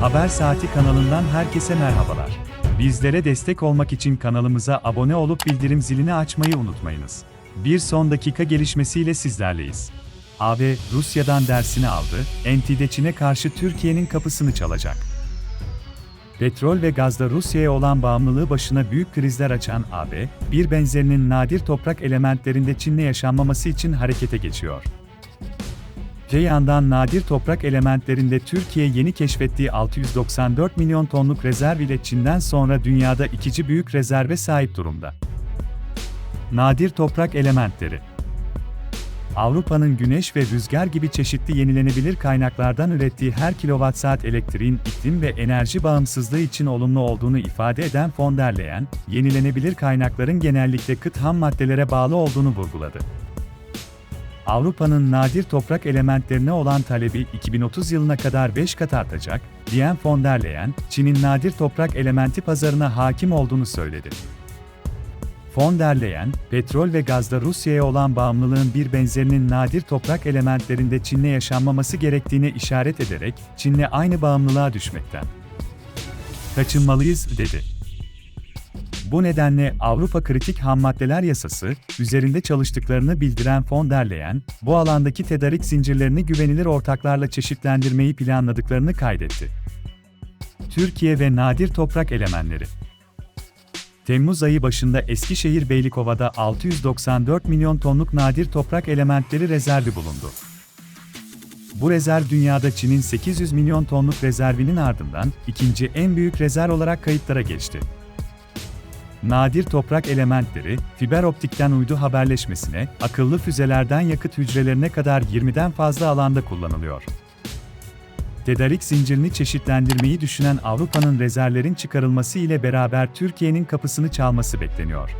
Haber Saati kanalından herkese merhabalar. Bizlere destek olmak için kanalımıza abone olup bildirim zilini açmayı unutmayınız. Bir son dakika gelişmesiyle sizlerleyiz. AB, Rusya'dan dersini aldı, NT'de Çin'e karşı Türkiye'nin kapısını çalacak. Petrol ve gazda Rusya'ya olan bağımlılığı başına büyük krizler açan AB, bir benzerinin nadir toprak elementlerinde Çin'le yaşanmaması için harekete geçiyor. Öte nadir toprak elementlerinde Türkiye yeni keşfettiği 694 milyon tonluk rezerv ile Çin'den sonra dünyada ikinci büyük rezerve sahip durumda. Nadir toprak elementleri Avrupa'nın güneş ve rüzgar gibi çeşitli yenilenebilir kaynaklardan ürettiği her kilowatt-saat elektriğin iklim ve enerji bağımsızlığı için olumlu olduğunu ifade eden von der Leyen, yenilenebilir kaynakların genellikle kıt ham maddelere bağlı olduğunu vurguladı. Avrupa'nın nadir toprak elementlerine olan talebi 2030 yılına kadar 5 kat artacak, diyen von der Leyen, Çin'in nadir toprak elementi pazarına hakim olduğunu söyledi. Von der Leyen, petrol ve gazda Rusya'ya olan bağımlılığın bir benzerinin nadir toprak elementlerinde Çin'le yaşanmaması gerektiğine işaret ederek, Çin'le aynı bağımlılığa düşmekten kaçınmalıyız, dedi. Bu nedenle Avrupa Kritik Hammaddeler Yasası, üzerinde çalıştıklarını bildiren von der Leyen, bu alandaki tedarik zincirlerini güvenilir ortaklarla çeşitlendirmeyi planladıklarını kaydetti. Türkiye ve nadir toprak elementleri Temmuz ayı başında Eskişehir Beylikova'da 694 milyon tonluk nadir toprak elementleri rezervi bulundu. Bu rezerv dünyada Çin'in 800 milyon tonluk rezervinin ardından ikinci en büyük rezerv olarak kayıtlara geçti. Nadir toprak elementleri, fiber optikten uydu haberleşmesine, akıllı füzelerden yakıt hücrelerine kadar 20'den fazla alanda kullanılıyor. Tedarik zincirini çeşitlendirmeyi düşünen Avrupa'nın rezervlerin çıkarılması ile beraber Türkiye'nin kapısını çalması bekleniyor.